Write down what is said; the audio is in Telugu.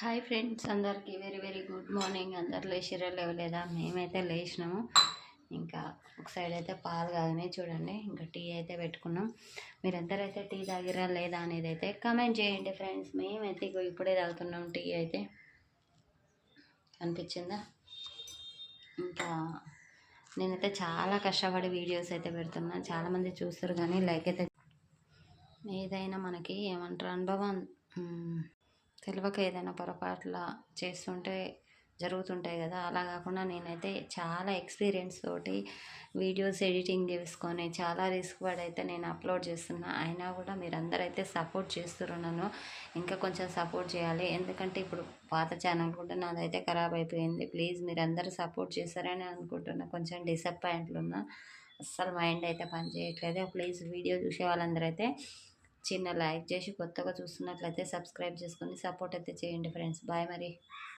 హాయ్ ఫ్రెండ్స్ అందరికీ వెరీ వెరీ గుడ్ మార్నింగ్ అందరు లేచిరా లేవలేదా? మేమైతే లేచినాము. ఇంకా ఒక సైడ్ అయితే పాలు కాదని చూడండి. ఇంకా టీ అయితే పెట్టుకున్నాం. మీరందరైతే టీ తాగిరా లేదా అనేది అయితే కమెంట్ చేయండి ఫ్రెండ్స్ మేమైతే ఇగో ఇప్పుడే తాగుతున్నాం టీ అయితే. అనిపించిందా? ఇంకా నేనైతే చాలా కష్టపడి వీడియోస్ అయితే పెడుతున్నా. చాలామంది చూస్తారు కానీ లైక్ అయితే ఏదైనా మనకి ఏమంటారు అనుభవం. తెలియక ఏదైనా పొరపాట్ల చేస్తుంటే జరుగుతుంటాయి కదా. అలా కాకుండా నేనైతే చాలా ఎక్స్పీరియన్స్ తోటి వీడియోస్ ఎడిటింగ్ చేసుకొని చాలా రిస్క్ పడి అయితే నేను అప్లోడ్ చేస్తున్నా. అయినా కూడా మీరందరూ అయితే సపోర్ట్ చేస్తున్నారు నన్ను. ఇంకా కొంచెం సపోర్ట్ చేయాలి. ఎందుకంటే ఇప్పుడు పాత ఛానల్ కూడా నాదైతే ఖరాబ్ అయిపోయింది. ప్లీజ్ మీరు అందరూ సపోర్ట్ చేస్తారని అనుకుంటున్నా. కొంచెం డిసప్పాయింట్లు ఉన్నా. అస్సలు మైండ్ అయితే పనిచేయట్లేదు ప్లీజ్ వీడియో చూసే వాళ్ళందరూ అయితే చిన్న లైక్ చేసి కొత్తగా చూస్తున్నట్లయితే సబ్స్క్రైబ్ చేసుకొని సపోర్ట్ అయితే చేయండి ఫ్రెండ్స్. బాయ్ మరి.